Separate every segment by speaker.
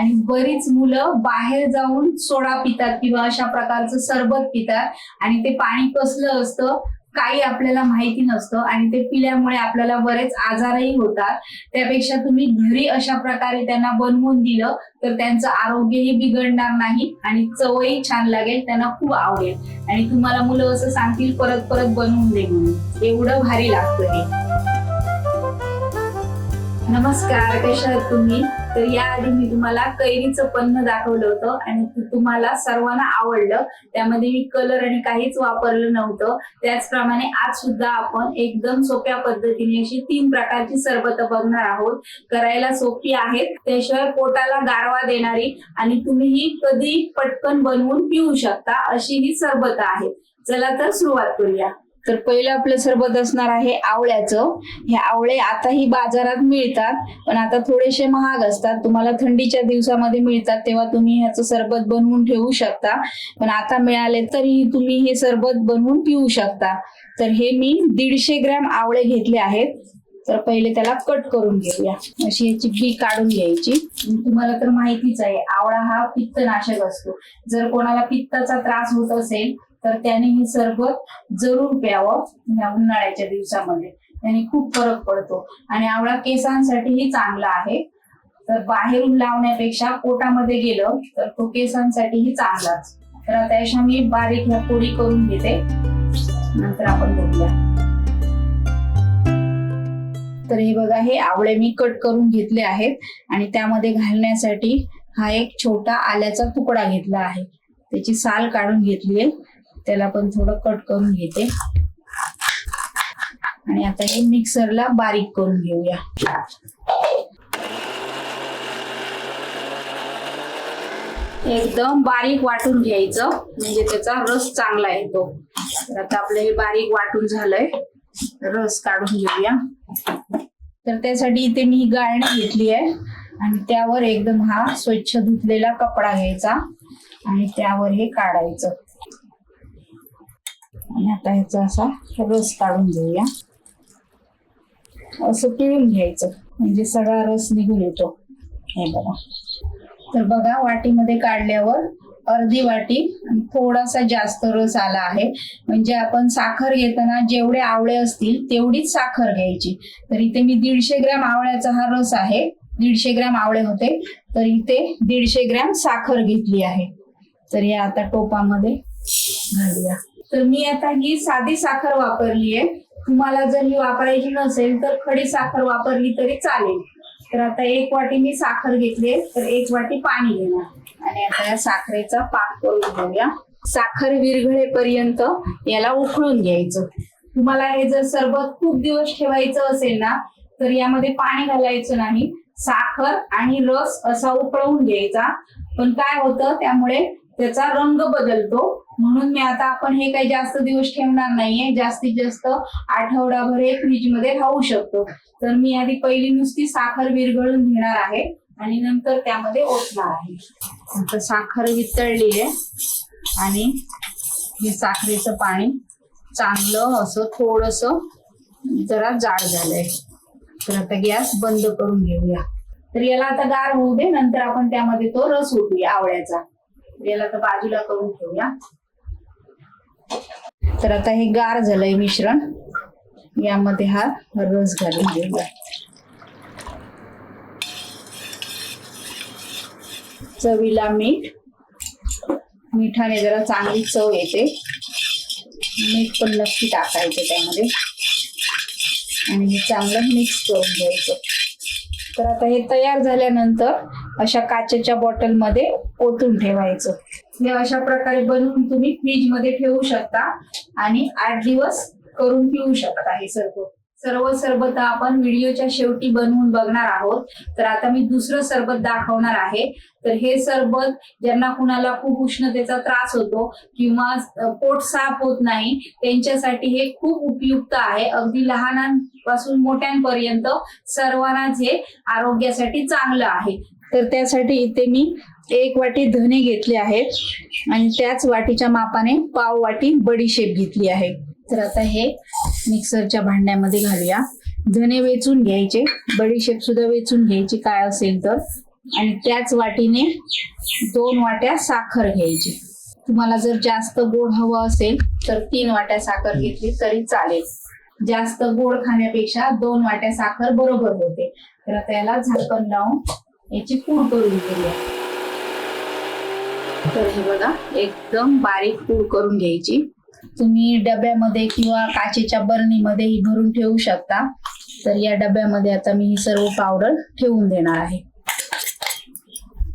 Speaker 1: आणि बरीच मुलं बाहेर जाऊन सोडा पितात किंवा अशा प्रकारचं सरबत पितात. आणि ते पाणी कसलं असतं काही आपल्याला माहिती नसतं आणि ते पिल्यामुळे आपल्याला बरेच आजारही होतात. त्यापेक्षा तुम्ही घरी अशा प्रकारे त्यांना बनवून दिलं तर त्यांचं आरोग्यही बिघडणार नाही आणि चवही छान लागेल त्यांना खूप आवडेल. आणि तुम्हाला मुलं असं सांगतील परत परत बनवून दे म्हणून. एवढं भारी लागतं हे. नमस्कार कशा आहात तुम्ही? तर याआधी मी तुम्हाला कैरीचं पन्न दाखवलं होतं आणि तुम्हाला सर्वांना आवडलं. त्यामध्ये मी कलर आणि काहीच वापरलं नव्हतं. त्याचप्रमाणे आज सुद्धा आपण एकदम सोप्या पद्धतीने अशी तीन प्रकारची सरबत बघणार आहोत. करायला सोपी आहेत. त्याशिवाय पोटाला गारवा देणारी आणि तुम्हीही कधी पटकन बनवून पिऊ शकता अशी ही सरबत आहे. चला तर सुरुवात करूया. तर पहिलं आपलं सरबत असणार आहे आवळ्याचं. हे आवळे आताही बाजारात मिळतात पण आता थोडेसे महाग असतात. तुम्हाला थंडीच्या दिवसामध्ये मिळतात तेव्हा तुम्ही ह्याचं सरबत बनवून ठेवू शकता. पण आता मिळाले तरीही तुम्ही हे सरबत बनवून पिऊ शकता. तर हे मी दीडशे ग्रॅम आवळे घेतले आहेत. तर पहिले त्याला कट करून घेऊया. अशी याची बी काढून घ्यायची. तुम्हाला तर माहितीच आहे आवळा हा पित्तनाशक असतो. जर कोणाला पित्ताचा त्रास होत असेल तर त्याने हे सरबत जरूर प्यावं या उन्हाळ्याच्या दिवसामध्ये. त्याने खूप फरक पडतो. आणि आवळा केसांसाठीही चांगला आहे. तर बाहेरून लावण्यापेक्षा पोटामध्ये गेलं तर तो केसांसाठीही चांगलाच. तर आता अशा मी बारीक ह्या पोळी करून घेते. नंतर आपण बघूया. तर हे बघा हे आवळे मी कट करून घेतले आहेत. आणि त्यामध्ये घालण्यासाठी हा एक छोटा आल्याचा तुकडा घेतला आहे. त्याची साल काढून घेतली आहे. त्याला पण थोडं कट करून घेते. आणि आता हे मिक्सरला बारीक करून घेऊया. एकदम बारीक वाटून घ्यायचं. म्हणजे त्याचा रस चांगला येतो. तर आता आपलं हे बारीक वाटून झालंय. रस काढून घेऊया. तर त्यासाठी इथे मी गाळणी घेतली आहे. आणि त्यावर एकदम हा स्वच्छ धुतलेला कपडा घ्यायचा. आणि त्यावर हे काढायचं. आणि आता ह्याचा असा रस काढून घेऊया. असं पिळून घ्यायचं. म्हणजे सगळा रस निघून येतो. हे बघा. तर बघा वाटीमध्ये काढल्यावर अर्धी वाटी आणि थोडासा जास्त रस आला आहे. म्हणजे आपण साखर घेताना जेवढे आवळे असतील तेवढीच साखर घ्यायची. तर इथे मी दीडशे ग्रॅम आवळ्याचा हा रस आहे. दीडशे ग्रॅम आवळे होते. तर इथे दीडशे ग्रॅम साखर घेतली आहे. तर या आता टोपामध्ये घालूया. तर मी आता ही साधी साखर वापरली आहे तुम्हाला जर ही वापरायची नसेल तर खडी साखर वापरली तरी चालेल. तर आता एक वाटी मी साखर घेतली तर एक वाटी पाणी घेणार. आणि आता या साखरेचा पाक करून घेऊया. साखर विरघळेपर्यंत याला उकळून घ्यायचं. तुम्हाला हे जर सरबत खूप दिवस ठेवायचं असेल ना तर यामध्ये पाणी घालायचं नाही. साखर आणि रस असा उकळवून घ्यायचा. पण काय होतं? त्यामुळे त्याचा रंग बदलतो. म्हणून मी आता आपण हे काही जास्त दिवस ठेवणार नाहीये. जास्तीत जास्त आठवडाभर हे फ्रीजमध्ये राहू शकतो. तर मी आधी पहिली नुसती साखर विरघळून घेणार आहे आणि नंतर त्यामध्ये ओतणार आहे. नंतर साखर वितळली आहे आणि हे साखरेचं पाणी चांगलं असं थोडस जरा जाड झालंय. तर आता गॅस बंद करून घेऊया. तर याला आता गार होऊ दे नंतर आपण त्यामध्ये तो रस ओतूया आवळ्याचा. याला तर बाजूला करून ठेवूया. तर आता हे गार झालंय मिश्रण. यामध्ये हा रस घालून घेऊया. चवीला मीठ. मिठाने जरा चांगली चव येते. मीठ पण नक्की टाकायचं त्यामध्ये. आणि हे चांगलं मिक्स करून घ्यायचं. तर आता हे तयार झाल्यानंतर अशा काचेच्या बॉटलमध्ये ओतून ठेवायचं. हे अशा प्रकारे बनवून तुम्ही फ्रीजमध्ये ठेवू शकता आणि आठ दिवस करून पिऊ शकता हे सर्व. सर्व सरबत आपण व्हिडिओच्या शेवटी बनवून बघणार आहोत. तर आता मी दुसरं सरबत दाखवणार आहे. तर हे सरबत ज्यांना कुणाला खूप उष्णतेचा त्रास होतो किंवा पोट साफ होत नाही त्यांच्यासाठी हे खूप उपयुक्त आहे. अगदी लहानांपासून मोठ्यांपर्यंत सर्वांनाच हे आरोग्यासाठी चांगलं आहे. तर त्यासाठी इथे मी एक वाटी धने घेतले आहेत आणि त्याच वाटीच्या मापाने पाव वाटी बडीशेप घेतली आहे. तर आता हे मिक्सरच्या भांड्यामध्ये घालूया. धने वेचून घ्यायचे बडीशेप सुद्धा वेचून घ्यायची काय असेल तर. आणि त्याच वाटीने दोन वाट्या साखर घ्यायची. तुम्हाला जर जास्त गोड हवं असेल तर तीन वाट्या साखर घेतली तरी चालेल. जास्त गोड खाण्यापेक्षा दोन वाट्या साखर बरोबर होते. तर आता याला झाकण लावून याची पूड करून घेऊया. तर हे बघा एकदम बारीक पूड करून घ्यायची. तुम्ही डब्यामध्ये किंवा काचेच्या बरणीमध्ये ही भरून ठेवू शकता. तर या डब्यामध्ये आता मी ही सर्व पावडर ठेवून देणार आहे.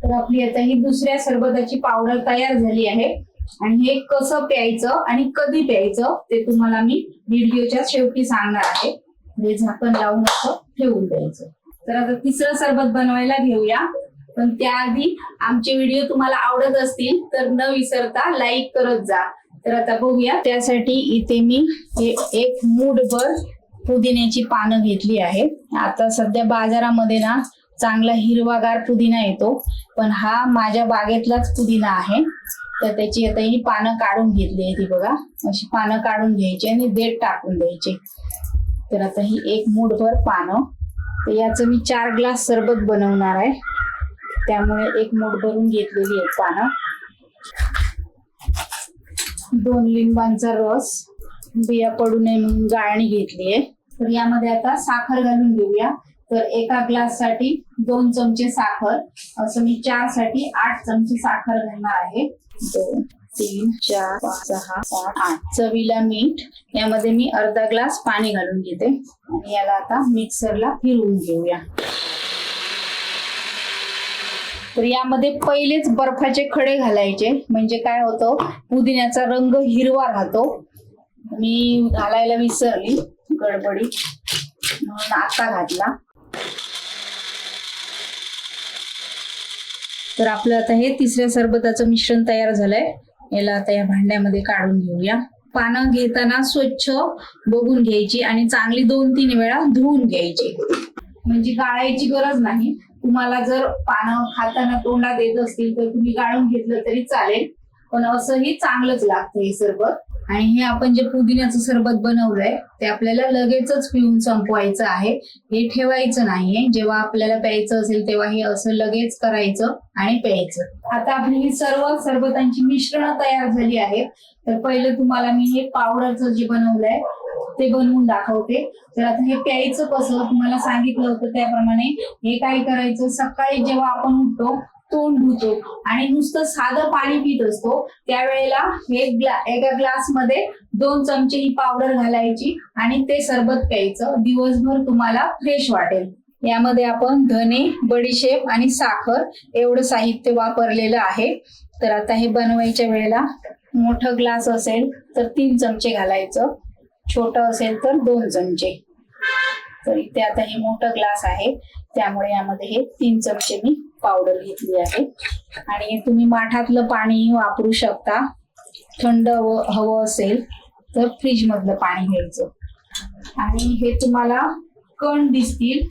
Speaker 1: तर आपली आता ही दुसऱ्या सरबताची पावडर तयार झाली आहे. आणि हे कसं प्यायचं आणि कधी प्यायचं ते तुम्हाला मी व्हिडिओच्या शेवटी सांगणार आहे. हे झाकण लावून असं ठेवून द्यायचं. तर आता तिसरं सरबत बनवायला घेऊया. पण त्याआधी आमचे व्हिडिओ तुम्हाला आवडत असतील तर न विसरता लाईक करत जा. तर आता बघूया. त्यासाठी इथे मी हे एक मूठभर पुदिन्याची पानं घेतली आहे आता सध्या बाजारामध्ये ना चांगला हिरवागार पुदिना येतो पण हा माझ्या बागेतलाच पुदिना आहे. तर त्याची आता ही पानं काढून घेतली आहे ती बघा. अशी पानं काढून घ्यायची आणि देठ टाकून द्यायचे. तर आता ही एक मूठभर पानं. तर याचं मी चार ग्लास सरबत बनवणार आहे. त्यामुळे एक मूठ भरून घेतलेली आहे पानं. दोन लिंबांचा रस बिया पडू नये म्हणून गाळणी घेतली आहे. तर यामध्ये आता साखर घालून घेऊया. तर एका ग्लाससाठी दोन चमचे साखर असं मी चारसाठी आठ चमचे साखर घालणार आहे. दोन तीन चार पाच सहा सात आठ. चवीला मीठ यामध्ये मी अर्धा ग्लास पाणी घालून घेते. आणि याला आता मिक्सरला फिरवून घेऊया. तर यामध्ये पहिलेच बर्फाचे खडे घालायचे. म्हणजे काय होतं? पुदिन्याचा रंग हिरवा राहतो. मी घालायला विसरली. गडबडीत म्हणून आता घातला. तर आपलं आता हे तिसऱ्या सरबताचं मिश्रण तयार झालंय. याला आता या भांड्यामध्ये काढून घेऊया. पानं घेताना स्वच्छ बघून घ्यायची आणि चांगली दोन तीन वेळा धुवून घ्यायची. म्हणजे गाळायची गरज नाही. तुम्हाला जर पानं खाताना तोंडात येत असतील तर तुम्ही गाळून घेतलं तरी चालेल. पण असंही चांगलंच लागतं हे सरबत. आणि हे आपण जे पुदिन्याचं सरबत बनवलंय ते आपल्याला लगेचच पिऊन संपवायचं आहे. हे ठेवायचं नाहीये. जेव्हा आपल्याला प्यायचं असेल तेव्हा हे असं लगेच करायचं आणि प्यायचं. आता आपली ही सर्व सरबतांची मिश्रण तयार झाली आहेत. तर पहिलं तुम्हाला मी हे पावडरचं जे बनवलंय ते बनवून दाखवते. तर आता हे प्यायचं कसं तुम्हाला सांगितलं होतं त्याप्रमाणे. हे काय करायचं? सकाळी जेव्हा आपण उठतो तोंड धुतो आणि नुसतं साधं पाणी पित असतो त्यावेळेला हे ग्ला एका ग्लासमध्ये दोन चमचे ही पावडर घालायची आणि ते सरबत प्यायचं. दिवसभर तुम्हाला फ्रेश वाटेल. यामध्ये आपण धने बडीशेप आणि साखर एवढं साहित्य वापरलेलं आहे. तर आता हे बनवायच्या वेळेला मोठं ग्लास असेल तर तीन चमचे घालायचं. छोटं असेल तर दोन चमचे. तर इथे आता हे मोठं ग्लास आहे. त्यामुळे यामध्ये हे तीन चमचे मी पावडर घेतली आहे. आणि तुम्ही माठातलं पाणी वापरू शकता. थंड हवं हवं असेल तर फ्रीज मधलं पाणी घ्यायचं. आणि हे तुम्हाला कण दिसतील.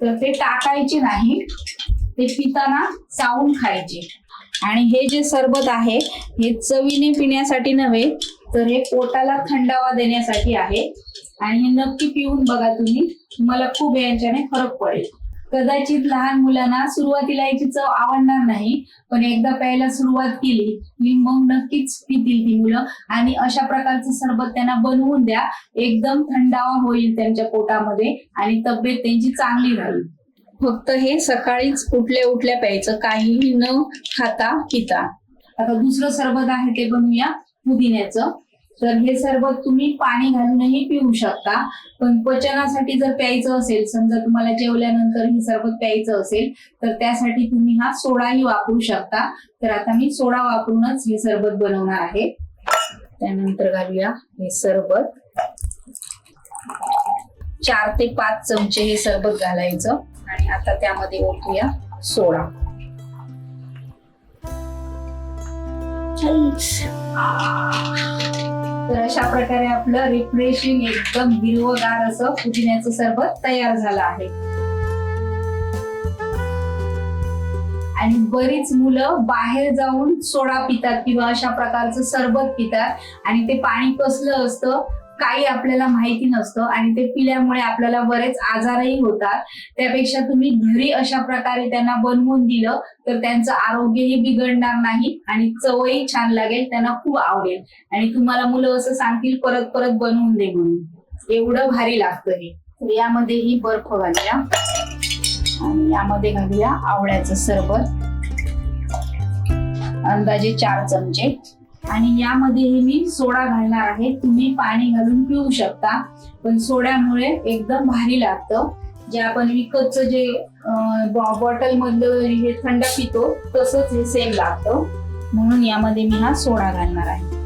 Speaker 1: तर ते टाकायचे नाही. ते पिताना चावून खायचे. आणि हे जे सरबत आहे हे चवीने पिण्यासाठी नव्हे तर हे पोटाला थंडावा देण्यासाठी आहे. आणि हे नक्की पिऊन बघा तुम्ही. तुम्हाला खूप यांच्याने फरक पडेल. कदाचित लहान मुलांना सुरुवातीला याची चव आवडणार नाही पण एकदा प्यायला सुरुवात केली की मग नक्कीच पितील ती मुलं. आणि अशा प्रकारचं सरबत त्यांना बनवून द्या. एकदम थंडावा होईल त्यांच्या पोटामध्ये आणि तब्येत त्यांची चांगली राहील. फक्त हे सकाळीच उठल्या उठल्या प्यायचं. काहीही न खाता पिता. आता दुसरं सरबत आहे ते बनवूया. पुदिन्याचं. तर हे सरबत तुम्ही पाणी घालूनही पिऊ शकता. पण पचनासाठी जर प्यायचं असेल समजा तुम्हाला जेवल्यानंतर हे सरबत प्यायचं असेल तर त्यासाठी तुम्ही हा सोडाही वापरू शकता. तर आता मी सोडा वापरूनच हे सरबत बनवणार आहे. त्यानंतर घालूया हे सरबत. चार ते पाच चमचे हे सरबत घालायचं. आणि आता त्यामध्ये ओतूया सोडा. तर अशा प्रकारे आपलं रिफ्रेशिंग एकदम हिरवगार असं पुदिन्याचं सरबत तयार झालं आहे. आणि बरीच मुलं बाहेर जाऊन सोडा पितात किंवा अशा प्रकारचं सरबत पितात. आणि ते पाणी कसलं असतं? काही आपल्याला माहिती नसतं आणि ते पिल्यामुळे आपल्याला बरेच आजारही होतात. त्यापेक्षा तुम्ही घरी अशा प्रकारे त्यांना बनवून दिलं तर त्यांचं आरोग्यही बिघडणार नाही आणि चवही छान लागेल त्यांना खूप आवडेल. आणि तुम्हाला मुलं असं सांगतील परत परत बनवून दे म्हणून. एवढं भारी लागतं हे. यामध्येही यामध्ये ही बर्फ घालूया. आणि यामध्ये घालूया आवळ्याचं सरबत. अंदाजे चार चमचे. आणि यामध्येही मी सोडा घालणार आहे. तुम्ही पाणी घालून पिऊ शकता पण सोड्यामुळे एकदम भारी लागतं. जे आपण विकतचं जे बॉटल मधलं हे थंड पितो तसंच हे सेम लागतं. म्हणून यामध्ये मी हा सोडा घालणार आहे.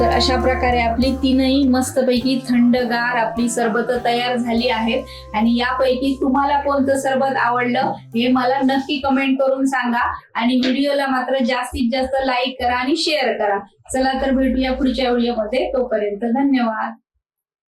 Speaker 1: तर अशा प्रकारे आपली तीनही मस्तपैकी थंडगार आपली सरबत तयार झाली आहेत. आणि यापैकी तुम्हाला कोणतं सरबत आवडलं हे मला नक्की कमेंट करून सांगा. आणि व्हिडिओला मात्र जास्तीत जास्त लाईक करा आणि शेअर करा. चला तर भेटूया पुढच्या व्हिडिओमध्ये तोपर्यंत धन्यवाद.